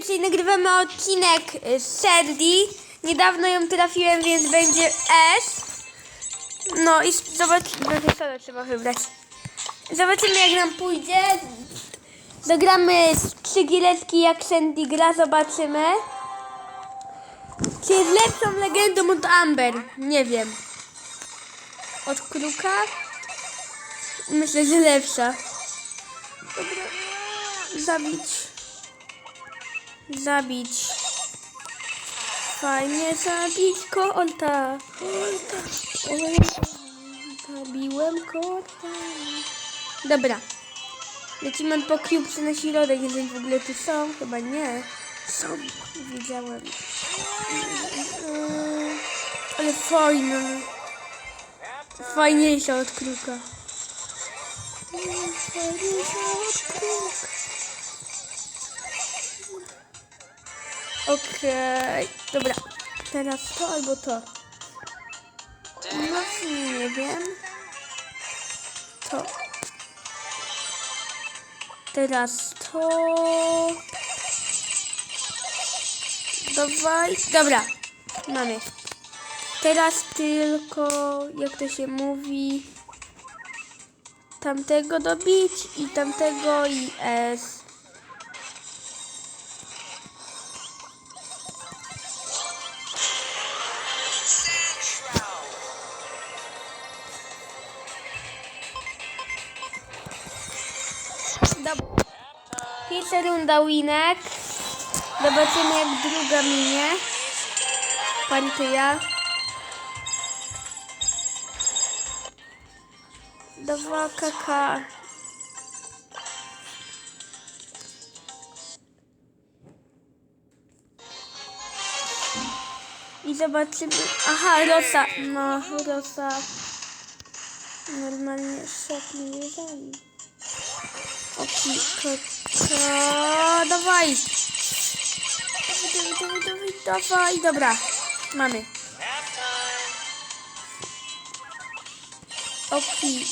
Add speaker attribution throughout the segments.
Speaker 1: Dzisiaj nagrywamy odcinek y, z Sandy. Niedawno ją trafiłem, więc będzie S. No i zobaczymy, solo trzeba wybrać. Zobaczymy jak nam pójdzie. Zagramy z trzy giereczki jak Sandy gra, zobaczymy. Czy jest lepszą legendą od Amber? Nie wiem. Od Kruka? Myślę, że lepsza. Dobra. Zabić. Zabić. Fajnie zabić kolta. Kolta. Oj, Zabiłem kolta. Dobra. Lecimy po cubesy na środek, jeżeli w ogóle tu są. Chyba nie. Są. Wiedziałem. Ale fajne. Fajniejsza od kruka. Fajniejsza od kruka. Okej, dobra. Teraz to albo to. No nie wiem. To. Teraz to. Dawaj. Dobra, mamy. Teraz tylko, jak to się mówi, tamtego dobić i tamtego i S. Pierwsza runda winek. Zobaczymy jak druga minie. Pantyja. Dwa kaka. I zobaczymy. Aha, Rosa. No, Rosa. Normalnie szok nie. Oki, kaka. Dawaj. Dawaj, dawaj, dawaj, dawaj. Dobra, mamy. Oki.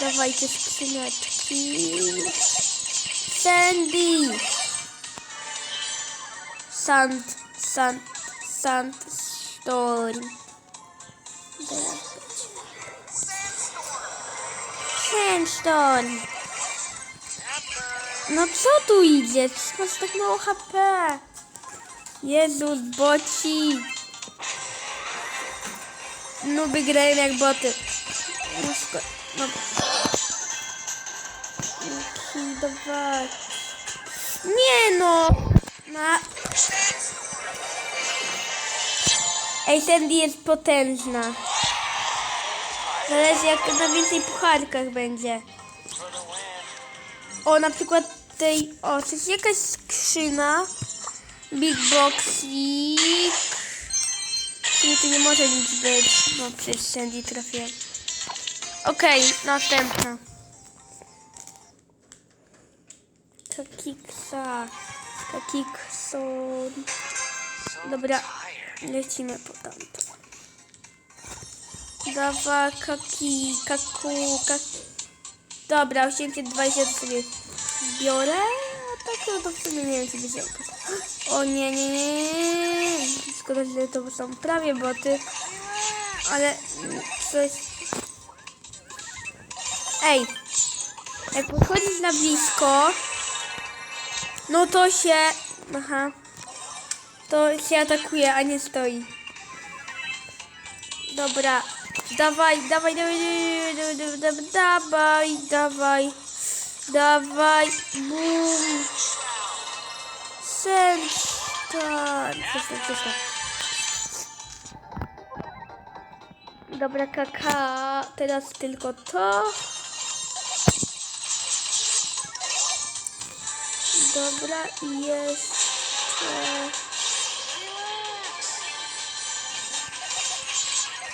Speaker 1: Dawajcie skrzyneczki. Sandy. Sand, sand, sand, storm. Sandstorm. No co tu idzie? Masz tak mało HP. Jezu, boci. Nuby grają jak boty. No szko- no. Dawaj. Nie no. Na. Ej, Sandy jest potężna. Zależy jak na więcej pucharkach będzie. O, na przykład tej, o, to jest jakaś skrzyna. Big Boxik. Sumie tu nie może nic być, bo przecież Sandy trafiłem. Okej, następna. Kakiksa. Kakikson. Dobra, lecimy po tamto. Dawa, kaki, kaku, kak... Dobra, 820 to sobie zbiorę. A tak no to w sumie nie wiem, czy by się. O nie, nie, nie. Szkoda, że to są prawie boty. Ale coś... Ej, jak podchodzisz na blisko, no to się... Aha. To się atakuje, a nie stoi. Dobra. Dawaj, dawaj, dawaj, dawaj, dawaj, dawaj, dawaj, dawaj, bum. Przestań. Dobra, kaka. Teraz tylko to. Dobra, jeszcze...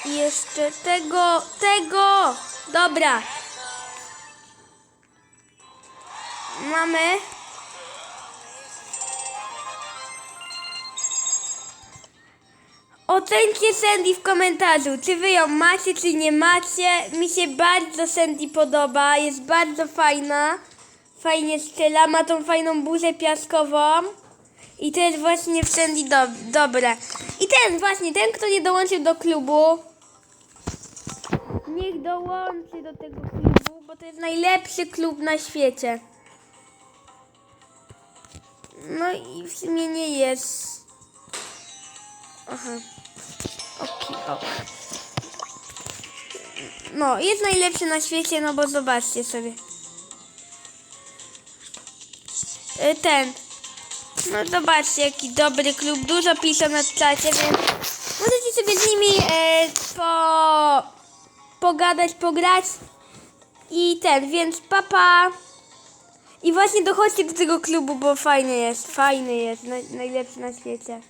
Speaker 1: I jeszcze tego, tego! Dobra. Mamy. Ocencie Sandy w komentarzu, czy wy ją macie, czy nie macie. Mi się bardzo Sandy podoba, jest bardzo fajna. Fajnie strzela, ma tą fajną burzę piaskową. I to jest właśnie wszędzie do, dobre. I ten właśnie, ten kto nie dołączył do klubu, niech dołączy do tego klubu, bo to jest najlepszy klub na świecie. No i w sumie nie jest. Aha. Okej, ok. No, jest najlepszy na świecie, no bo zobaczcie sobie. Y, Ten. No zobaczcie, jaki dobry klub. Dużo piszą na czacie, więc możecie sobie z nimi e, po, pogadać, pograć. I ten, więc papa. I właśnie dochodźcie do tego klubu, bo fajny jest, fajny jest, naj, najlepszy na świecie.